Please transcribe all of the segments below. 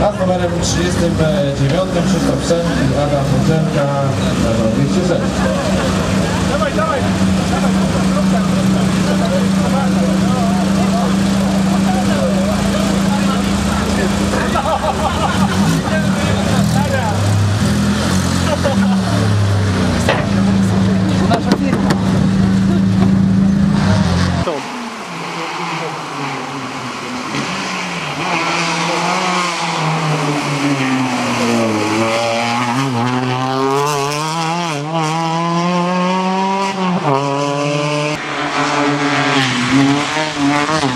A z numerem 39 e, Krzysztof Sen i Adam Wódzenka na 207.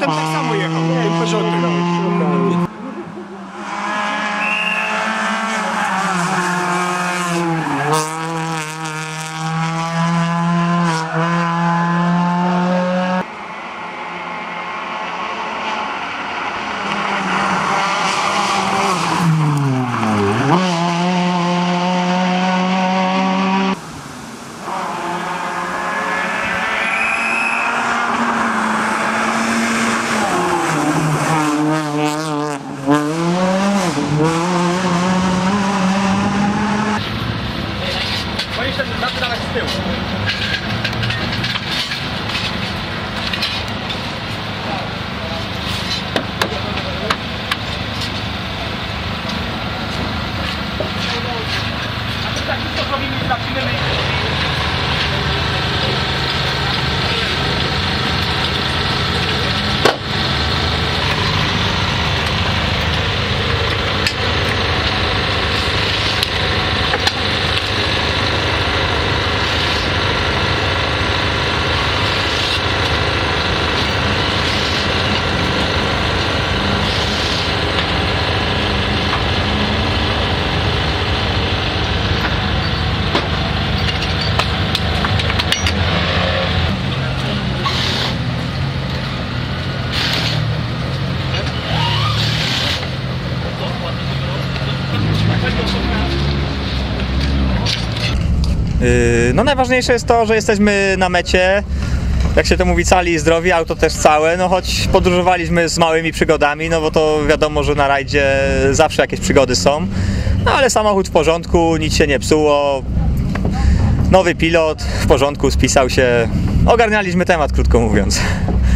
Тим так само їхав, тим пежотим. したくなくならしてよ。No najważniejsze jest to, że jesteśmy na mecie. Jak się to mówi, cali i zdrowi, auto też całe, no choć podróżowaliśmy z małymi przygodami, no bo to wiadomo, że na rajdzie zawsze jakieś przygody są. No ale samochód w porządku, nic się nie psuło. Nowy pilot w porządku, spisał się. Ogarnialiśmy temat, krótko mówiąc.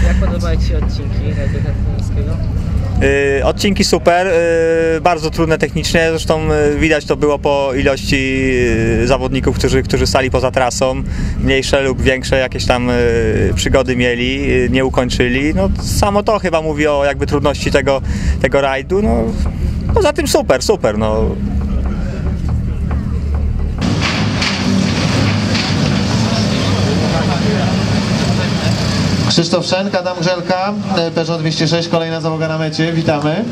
Jak podobają Ci się odcinki Rajdu Katowickiego? Yy, odcinki super, yy, bardzo trudne technicznie, zresztą yy, widać to było po ilości zawodników, którzy, którzy stali poza trasą, mniejsze lub większe jakieś tam przygody mieli, nie ukończyli. No, samo to chyba mówi o jakby trudności tego, tego rajdu. No, poza tym super, super. No. Krzysztof Szenk, Adam Grzelka, Peugeot 206, kolejna załoga na mecie. Witamy.